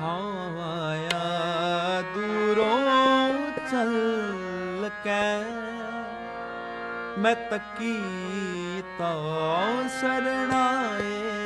ਹਉ ਦੂਰੋਂ ਚੱਲ ਕੇ ਮੈਂ ਤੱਕੀ ਤੋ ਸਰਣਾਏ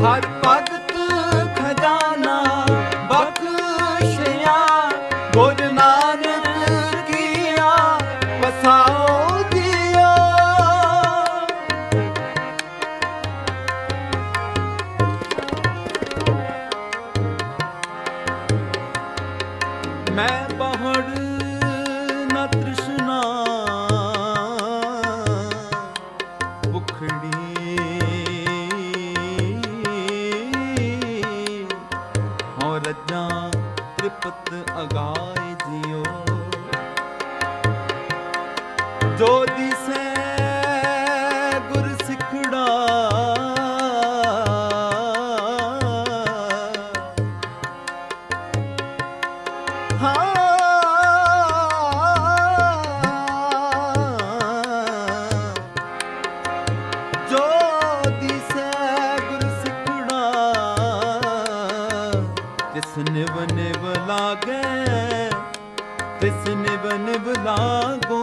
ਹਰ ਪਰ ਜੋ ਦਿਸੈ ਗੁਰ ਸਿੱਖੜਾ ਹਾਂ। ਤਿਸ ਨਿਵ ਨਿਵ ਲਾਗੇ ਤਿਸ ਨਿਵ ਨਿਵ ਲਾਗੋ।